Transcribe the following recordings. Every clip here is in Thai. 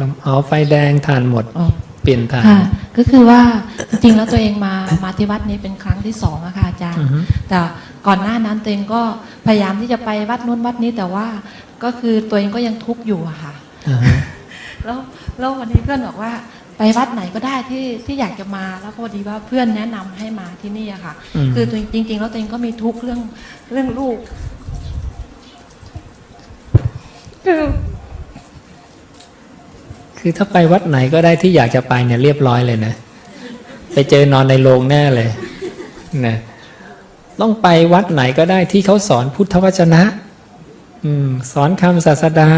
ลมอ๋อไฟแดงทานหมดอ๋อเปลี่ยนทานค่ะก็คือว่าจริงๆแล้วตัวเองมามาที่วัดนี้เป็นครั้งที่สองอะค่ะอาจารย์อือฮึแต่ก่อนหน้านั้นตัวเองก็พยายามที่จะไปวัดนู้นวัดนี้แต่ว่าก็คือตัวเองก็ยังทุกข์อยู่อะค่ะอ่าฮะแล้วแล้ววันนี้เพื่อนบอกว่าไปวัดไหนก็ได้ที่ที่อยากจะมาแล้วพอดีว่าเพื่อนแนะนำให้มาที่นี่อะค่ะมคือตัวเองจริง ๆ แล้วตัวเองก็มีทุกข์เรื่องเรื่องลูกคือ คือถ้าไปวัดไหนก็ได้ที่อยากจะไปเนี่ยเรียบร้อยเลยนะ ไปเจอนอนในโรงแน่เลยนะต้องไปวัดไหนก็ได้ที่เขาสอนพุทธวจนะอืมสอนคำศาสดา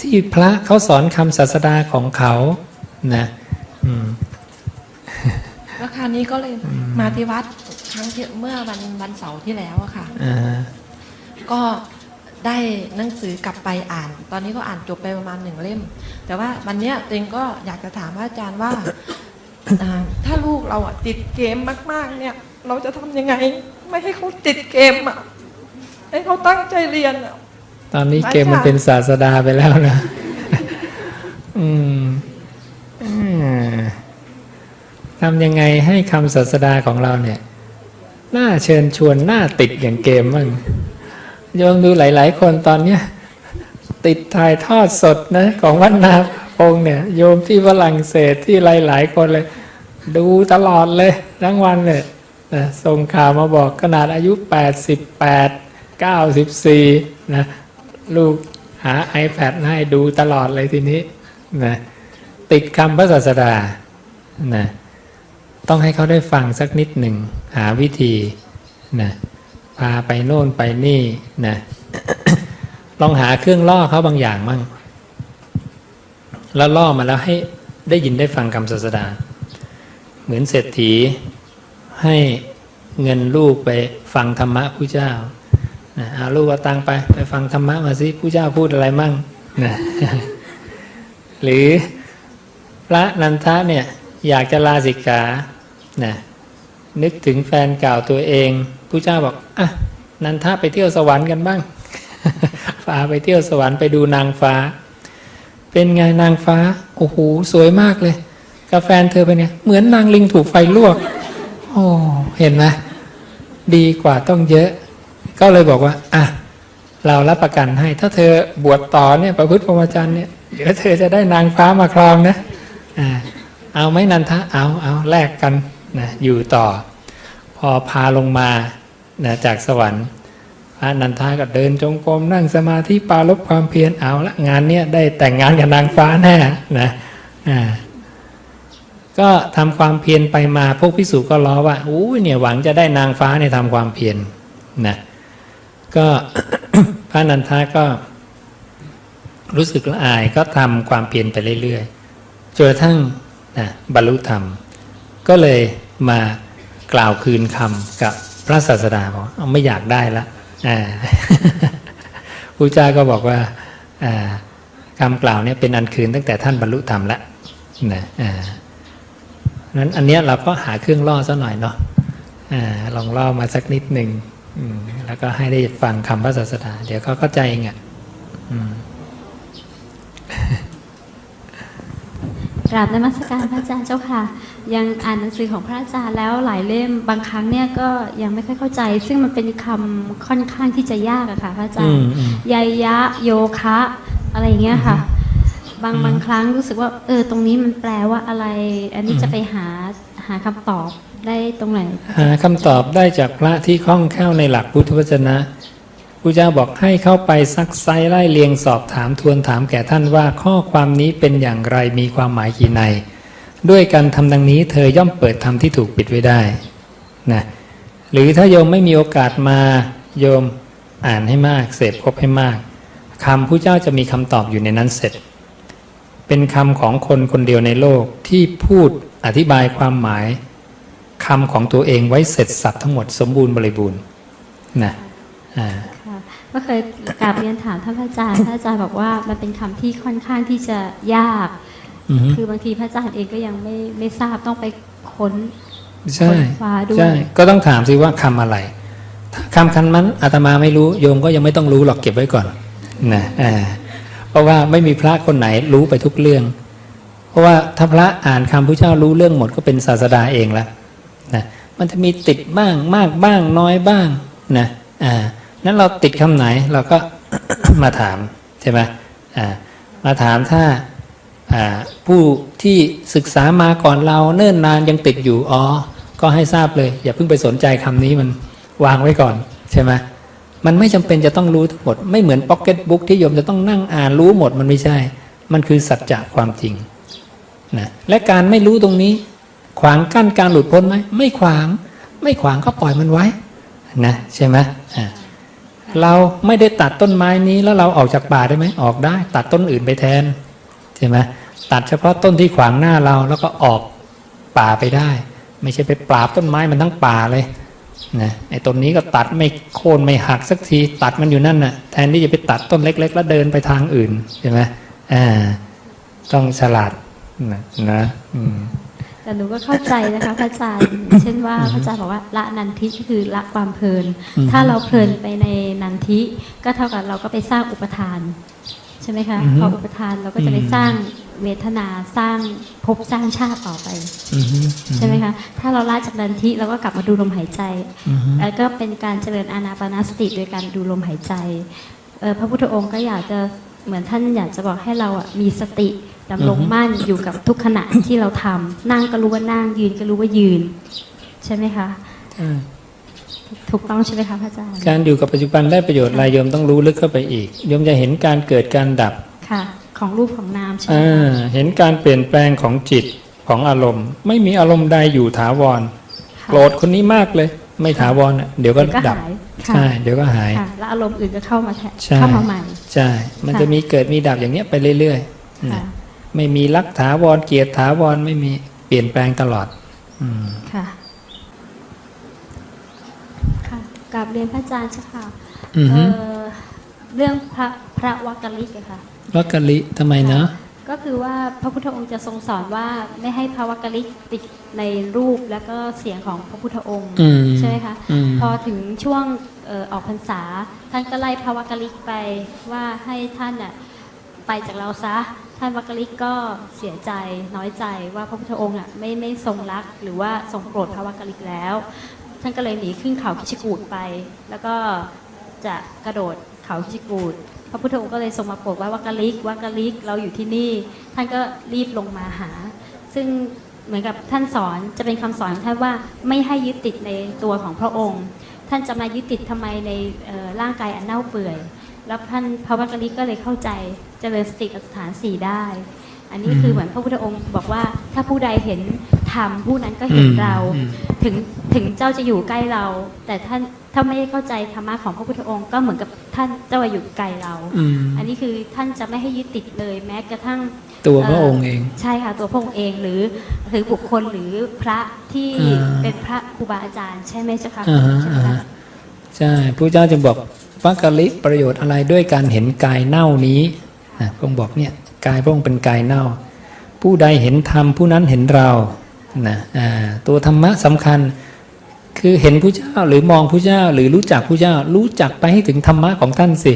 ที่พระเขาสอนคำศาสดาของเขานะอืมแล้วคราวนี้ก็เลยมาที่วัดครั้งที่เมื่อวันวันเสาร์ที่แล้วอะค่ะอ่าก็ ได้หนังสือกลับไปอ่าน ตอนนี้ก็อ่านจบไปประมาณหนึ่งเล่ม แต่ว่าวันเนี้ยตัวเองก็อยากจะถามพระอาจารย์ว่าอ่าถ้าลูกเราอะติดเกมมาก ๆ เนี่ย เราจะทำยังไง ไม่ให้เขาติดเกมอะให้เขาตั้งใจเรียนอะตอนนี้อาจารย์เกมมันเป็นศาสดาไปแล้วนะอืมอืมทำยังไงให้คำศาสดาของเราเนี่ย น่าเชิญชวน น่าติดอย่างเกมบ้าง โยมดูหลาย ๆ คนตอนเนี้ยติดถ่ายทอดสดนะของวัดนาพงเนี่ย โยมที่ฝรั่งเศสที่หลาย ๆ คนเลย ดูตลอดเลยทั้งวันเลยนะส่งข่าวมาบอกขนาดอายุ 88 94 นะ ลูกหา iPad ให้ดูตลอดเลยทีนี้นะติดคำพระศาสดานะต้องให้เขาได้ฟังสักนิดหนึ่ง หาวิธีนะ พาไปโน่นไปนี่นะลองหาเครื่องล่อเขาบางอย่างมั่ง แล้วล่อมาแล้วให้ได้ยินได้ฟังคำศาสดา เหมือนเศรษฐีให้เงินลูกไปฟังธรรมะผู้เจ้านะเอาลูกเอาตังไปไปฟังธรรมะมาสิผู้เจ้าพูดอะไรมั่งนะหรือพระนันทะเนี่ยอยากจะลาสิกขานะ นึกถึงแฟนเก่าตัวเองผู้เจ้าบอกอะนันทะไปเที่ยวสวรรค์กันบ้างพาไปเที่ยวสวรรค์ไปดูนางฟ้า เป็นไงนางฟ้าโอ้โหสวยมากเลยกาแฟนเธอเป็นไงเหมือนนางลิงถูกไฟลวกโอ้เห็นไหมดีกว่าต้องเยอะ ก็เลยบอกว่าอะเรารับประกันให้ ถ้าเธอบวชต่อเนี่ยประพฤติพรหมจรรย์เนี่ยเดี๋ยวเธอจะได้นางฟ้ามาครองนะอ่าเอาไหมนันทะเอาเอาแลกกัน นะอยู่ต่อ พอพาลงมานะจากสวรรค์พระนันทาก็เดินจงกรมนั่งสมาธิปรารบความเพียรเอาละงานเนี้ยได้แต่งงานกับนางฟ้าแน่นะอ่าก็ทำความเพียรไปมาพวกพิสุก็ล้อว่าอู้เนี่ยหวังจะได้นางฟ้าเนี่ยทำความเพียรนะก็พระนันทาก็รู้สึกละอายก็ทำความเพียรไปเรื่อยๆจนกระทั่งนะบรรลุธรรม ก็เลย มากล่าวคืนคำกับพระศาสดาบอกไม่อยากได้ละอ่าพระเจ้าก็บอกว่าอ่าคำกล่าวเนี่ยเป็นอันคืนตั้งแต่ท่านบรรลุธรรมแล้วนะนั้นอันเนี้ยเราก็หาเครื่องล่อซะหน่อยเนาะอลองล่อมาสักนิดหนึ่งแล้วก็ให้ได้ฟังคำพระศาสดาเดี๋ยวเขาเข้าใจเองอะกราบนมัสการพระอาจารย์เจ้าค่ะ ยังอ่านหนังสือของพระอาจารย์แล้วหลายเล่มบางครั้งเนี่ยก็ยังไม่ค่อยเข้าใจ ซึ่งมันเป็นคำค่อนข้างที่จะยากอะค่ะพระอาจารอืย์มอืมยายะโยคะ อะไรอย่างเงี้ยค่ะ บางอืมบางครั้งรู้สึกว่า เออ ตรงนี้มันแปลว่าอะไร อันนี้อืมจะไปหาหาคำตอบได้ตรงไหนหาคำตอบได้จากพระที่คล่องแคล่วในหลักพุทธวจนะพระเจ้าบอกให้เข้าไปซักไซไล่เลียงสอบถามทวนถามแก่ท่านว่าข้อความนี้เป็นอย่างไรมีความหมายกี่ใน ด้วยการทำดังนี้ เธอย่อมเปิดธรรมที่ถูกปิดไว้ได้นะหรือถ้าโยมไม่มีโอกาสมาโยมอ่านให้มาก เสพครบให้มากคำผู้เจ้าจะมีคำตอบอยู่ในนั้นเสร็จ เป็นคำของคนคนเดียวในโลกที่พูดอธิบายความหมายคำของตัวเองไว้เสร็จสับทั้งหมดสมบูรณ์บริบูรณ์นะอ่าก็เคยกราบเรียนถามท่านพระอาจารย์พระอาจารย์บอกว่ามันเป็นคำที่ค่อนข้างที่จะยาก คือบางทีพระอาจารย์เองก็ยังไม่ไม่ทราบต้องไปค้นใช่ค้นคว้าด้วยใช่ก็ต้องถามสิว่าคำอะไรถ้าคำคันนั้นอาตมาไม่รู้โยมก็ยังไม่ต้องรู้หรอกเก็บไว้ก่อนนะอ่าพราะว่าไม่มีพระคนไหนรู้ไปทุกเรื่อง เพราะว่าถ้าพระอ่านคำพระเจ้ารู้เรื่องหมดก็เป็นศาสดาเองละนะมันจะมีติดบ้างมากบ้างน้อยบ้างนะอ่านั้นเราติดคำไหนเราก็มาถามใช่ไหมอ่ามาถามถ้าอ่า ผู้ที่ศึกษามาก่อนเราเนิ่นนานยังติดอยู่อ๋อก็ให้ทราบเลย อย่าเพิ่งไปสนใจคำนี้มันวางไว้ก่อนใช่ไหมมันไม่จำเป็นจะต้องรู้ทั้งหมด ไม่เหมือนพ็อกเก็ตบุ๊กที่โยมจะต้องนั่งอ่านรู้หมดมันไม่ใช่ มันคือสัจจะความจริงนะและการไม่รู้ตรงนี้ ขวางกั้นการหลุดพ้นไหมไม่ขวาง ไม่ขวางก็ปล่อยมันไว้นะใช่ไหมเราไม่ได้ตัดต้นไม้นี้แล้วเราออกจากป่าได้ไหมออกได้ ตัดต้นอื่นไปแทน ใช่ไหมตัดเฉพาะต้นที่ขวางหน้าเราแล้วก็ออกป่าไปได้ ไม่ใช่ไปปราบต้นไม้มันทั้งป่าเลยนะไอ้ต้นนี้ก็ตัดไม่โค่นไม่หักสักทีตัดมันอยู่นั่นน่ะแทนที่จะไปตัดต้นเล็ก ๆ แล้วเดินไปทางอื่นใช่ไหมอ่าต้องฉลาดนะนะอืมแต่หนูก็เข้าใจนะคะพระอาจารย์เช่นว่าพระอาจารย์บอกว่าละนันทิก็คือละความเพลินอืมถ้าเราเพลินไปในนันทิ ก็เท่ากับเราก็ไปสร้างอุปทานใช่ไหมคะอือฮึพออุปทานเราก็จะไปอืมสร้างเวทนาสร้างภพสร้างชาติต่อไปอือฮึใช่ไหมคะถ้าเราละจากนันทิเราก็กลับมาดูลมหายใจอือฮึแล้วก็เป็นการเจริญอานาปานสติโดยการดูลมหายใจเอ่อพระพุทธองค์ก็อยากจะเหมือนท่านอยากจะบอกให้เราอะมีสติดำรงมั่นอยู่กับทุกขณะที่เราทำนั่งก็รู้ว่านั่งยืนก็รู้ว่ายืน ใช่ไหมคะใช่ ถูกต้องใช่ไหมคะพระอาจารย์ การอยู่กับปัจจุบันได้ประโยชน์อะไรโยมต้องรู้ลึกเข้าไปอีกโยมจะเห็นการเกิดการดับค่ะ ของรูปของนามใช่ไหมอ่าคะเห็นการเปลี่ยนแปลงของจิตของอารมณ์ ไม่มีอารมณ์ใดอยู่ถาวรค่ะโกรธคนนี้มากเลย ไม่ถาวรอะเดี๋ยวก็เดี๋ยวก็ดับหายค่ะใช่เดี๋ยวก็หายค่ะแล้วอารมณ์อื่นก็เข้ามาแทนใช่เข้ามาใหม่ใช่มันค่ะจะมีเกิดมีดับอย่างเนี้ยไปเรื่อยๆค่ะนะไม่มีรักถาวรเกียรติถาวรไม่มีเปลี่ยนแปลงตลอด อืมค่ะ ค่ะ กราบเรียนพระอาจารย์เจ้าค่ะอือฮึ เอ่อเรื่องพระพระวักกะลิกอะค่ะ วักกะลิทำไมเนาะก็คือว่าพระพุทธองค์จะทรงสอนว่าไม่ให้พระวักกะลิกติดในรูปแล้วก็เสียงของพระพุทธองค์อืมใช่ไหมคะอืม พอถึงช่วงเอ่อออกพรรษา ท่านก็ไล่พระวักกะลิกไปว่าให้ท่านน่ะไปจากเราซะ ท่านวักกะลิกก็เสียใจน้อยใจว่าพระพุทธองค์อะไม่ไม่ทรงรักหรือว่าทรงโปรดพระวักกะลิกแล้ว ท่านก็เลยหนีขึ้นเขาคิชกูดไป แล้วก็จะกระโดดเขาคิชกูดพระพุทธองค์ก็เลยทรงมาโปรดว่าวักกะลิกวักกะลิกเราอยู่ที่นี่ ท่านก็รีบลงมาหา ซึ่งเหมือนกับท่านสอนจะเป็นคำสอนของท่านว่าไม่ให้ยึดติดในตัวของพระองค์ ท่านจะมายึดติดทำไมในร่างกายอันเน่าเปื่อย แล้วท่านพระวักกะลิกก็เลยเข้าใจเจริญสติปัฏฐานสี่ได้ อันนี้คือเหมือนพระพุทธองค์บอกว่าถ้าผู้ใดเห็น ธรรมผู้นั้นก็เห็นเราอืมถึงถึงเจ้าจะอยู่ใกล้เรา แต่ท่านถ้าไม่ได้เข้าใจธรรมะของพระพุทธองค์ก็เหมือนกับท่านเจ้าอยู่ไกลเราอืมอันนี้คือท่านจะไม่ให้ยึดติดเลยแม้กระทั่งตัวพระองค์เอง ใช่ค่ะตัวพระองค์เองหรือหรือบุคคลหรือพระที่อ่าเป็นพระครูบาอาจารย์ ใช่ไหมเจ้าคะอ่าฮะใช่ไหมอ่าคะฮะใช่พระเจ้าจึงบอกวักกะลิประโยชน์อะไรด้วยการเห็นกายเน่านี้นะพระองค์บอกเนี่ยกายพระองค์เป็นกายเน่า ผู้ใดเห็นธรรมผู้นั้นเห็นเรา นะตัวธรรมะสำคัญคือเห็นผู้เจ้าหรือมองผู้เจ้าหรือรู้จักผู้เจ้า รู้จักไปให้ถึงธรรมะของท่านสิ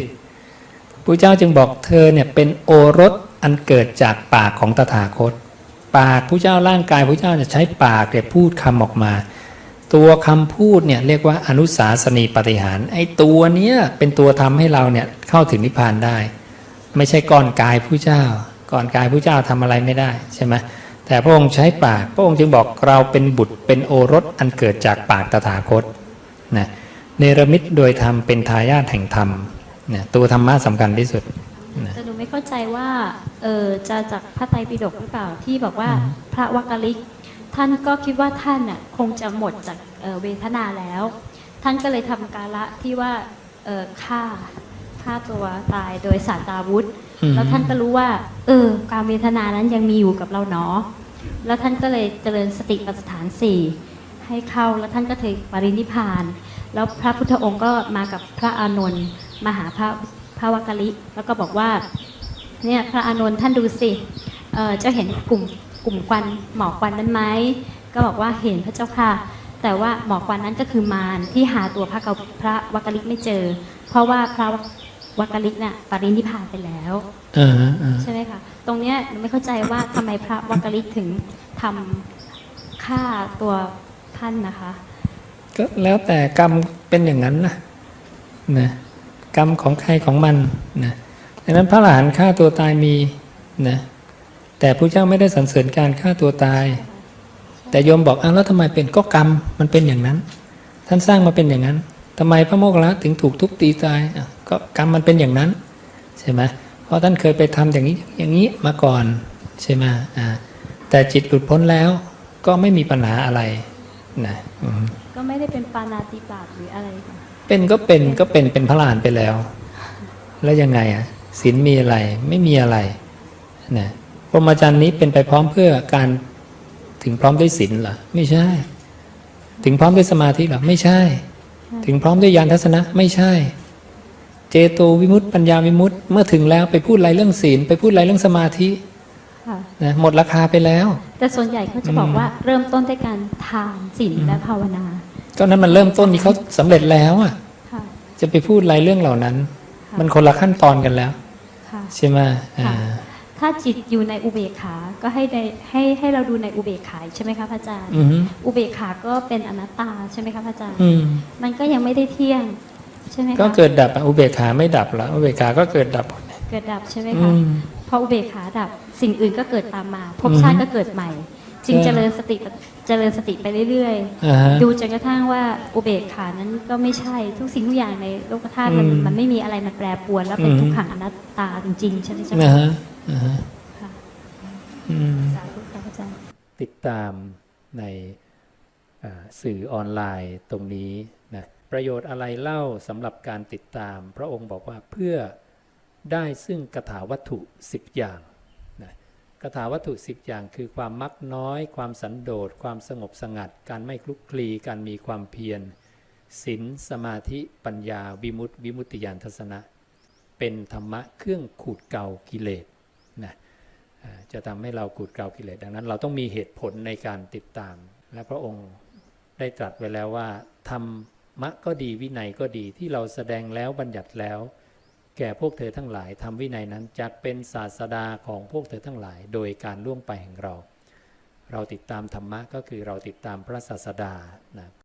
ผู้เจ้าจึงบอกเธอเนี่ยเป็นโอรสอันเกิดจากปากของตถาคต ปากผู้เจ้าร่างกายผู้เจ้าจะใช้ปากเนี่ยพูดคำออกมา ตัวคำพูดเนี่ยเรียกว่าอนุสาสนีปฏิหารไอ้ตัวเนี้ยเป็นตัวทำให้เราเนี่ยเข้าถึงนิพพานได้ ไม่ใช่ก่อนกายผู้เจ้า ก่อนกายผู้เจ้าทำอะไรไม่ได้ใช่ไหม แต่พระองค์ใช้ปาก พระองค์จึงบอกเราเป็นบุตรเป็นโอรสอันเกิดจากปากตถาคตนะเนรมิตโดยธรรมเป็นทายาทแห่งธรรมนะตัวธรรมะสำคัญที่สุดแต่หนูไม่เข้าใจว่าเออจะจากพระไตรปิฎกหรือเปล่าที่บอกว่าอืมพระวักกะลิก ท่านก็คิดว่าท่านน่ะคงจะหมดจากเอ่อเวทนาแล้ว ท่านก็เลยทำกาละที่ว่าเออฆ่าฆ่าตัวตายโดยสาตาวุธอืมแล้วท่านก็รู้ว่า เออการเวทนานั้นยังมีอยู่กับเราเนาะ แล้วท่านก็เลยเจริญสติปัฏฐานสี่ให้เข้าแล้วท่านก็ถึงปรินิพพาน แล้วพระพุทธองค์ก็มากับพระอานนท์มาหาพระพระวักกะลิแล้วก็บอกว่าเนี่ยพระอานนท์ท่านดูสิเอ่อเจ้าเห็นกลุ่มกลุ่มควันหมอกควันนั้นไหมก็บอกว่าเห็นพระเจ้าค่ะ แต่ว่าหมอกควันนั้นก็คือมารที่หาตัวพระเกาพระวักกะลิไม่เจอ เพราะว่าพระวักกะลิกน่ะปรินิพพานไปแล้วอ่าฮะอ่าใช่ไหมคะ ตรงเนี้ยหนูไม่เข้าใจว่าทำไมพระวักกะลิถึงทำฆ่าตัวท่านนะคะ ก็แล้วแต่กรรมเป็นอย่างนั้นนะนะกรรมของใครของมันนะดังนั้นพระอรหันต์ฆ่าตัวตายมีนะแต่พระเจ้าไม่ได้สรรเสริญการฆ่าตัวตาย แต่โยมบอกอ้าวแล้วทำไมเป็นก็กรรมมันเป็นอย่างนั้น ท่านสร้างมาเป็นอย่างนั้นทำไมพระโมคคัลลาถึงถูกทุบตีตายก็กรรมมันเป็นอย่างนั้นใช่ไหม เพราะท่านเคยไปทำอย่างนี้อย่างนี้มาก่อนใช่ไหมอ่าแต่จิตหลุดพ้นแล้วก็ไม่มีปัญหาอะไรนะอืมก็ไม่ได้เป็นปานาติบาตหรืออะไรค่ะเป็นก็เป็นก็เป็นเป็นพระลานไปแล้ว แล้วยังไงอะศีลมีอะไรไม่มีอะไรนะพรหมจรรย์นี้เป็นไปพร้อมเพื่อการถึงพร้อมด้วยศีลเหรอไม่ใช่ ถึงพร้อมด้วยสมาธิเหรอไม่ใช่ ถึงพร้อมด้วยญาณทัศนะไม่ใช่ เจโตวิมุตติปัญญาวิมุตติเมื่อถึงแล้วไปพูดอะไรเรื่องศีล ไปพูดอะไรเรื่องสมาธิค่ะนะหมดราคาไปแล้ว แต่ส่วนใหญ่เขาจะบอกว่าเริ่มต้นด้วยการทานศีลและภาวนาก็นั้นมันเริ่มต้นนี้เขาสำเร็จแล้วอะค่ะจะไปพูดอะไรเรื่องเหล่านั้นค่ะมันคนละขั้นตอนกันแล้วค่ะใช่ไหมอ่าถ้าจิตอยู่ในอุเบกขา ก็ให้ได้ให้ให้เราดูในอุเบกขาใช่ไหมคะพระอาจารย์อือฮึอุเบกขาก็เป็นอนัตตาใช่ไหมคะพระอาจารย์อืมมันก็ยังไม่ได้เที่ยงใช่ไหมคะก็เกิดดับอะอุเบกขาไม่ดับละอุเบกขาก็เกิดดับหมดเกิดดับใช่ไหมอืคะมพออุเบกขาดับสิ่งอื่นก็เกิดตามมาภพอือฮึชาติก็เกิดใหม่ จึงใช่เจริญสติเจริญสติไปเรื่อยอ่าฮะๆดูจนกระทั่งว่าอุเบกขานั้นก็ไม่ใช่ทุกสิ่งทุกอย่างในโลกธาตุมันอืมมันไม่มีอะไรมันแปรปรวนแล้วเป็นอืมทุกขังอนัตตาจริงๆใช่ไหมจ๊ะนะฮะอ่าฮะค่ะอืมสาธุค่ะพระอาจารย์ติดตามในอ่าสื่อออนไลน์ตรงนี้นะ ประโยชน์อะไรเล่าสำหรับการติดตาม พระองค์บอกว่าเพื่อได้ซึ่งกถาวัตถุ 10 อย่างนะกถาวัตถุ 10 อย่างคือความมักน้อย ความสันโดษ ความสงบสงัด การไม่คลุกคลี การมีความเพียรศีลสมาธิปัญญาวิมุตติวิมุตติญาณทัศนะ เป็นธรรมะเครื่องขูดเกลากิเลสนะจะทำให้เราขูดเกลากิเลสดังนั้น เราต้องมีเหตุผลในการติดตาม และพระองค์ได้ตรัสไว้แล้วว่าธรร มะก็ดีวินัยก็ดีที่เราแสดงแล้วบัญญัติแล้ว แก่พวกเธอทั้งหลายทำวินัยนั้นจะเป็นศาสดาของพวกเธอทั้งหลาย โดยการล่วงไปแห่งเรา เราติดตามธรรมะก็คือเราติดตามพระศาสดานะ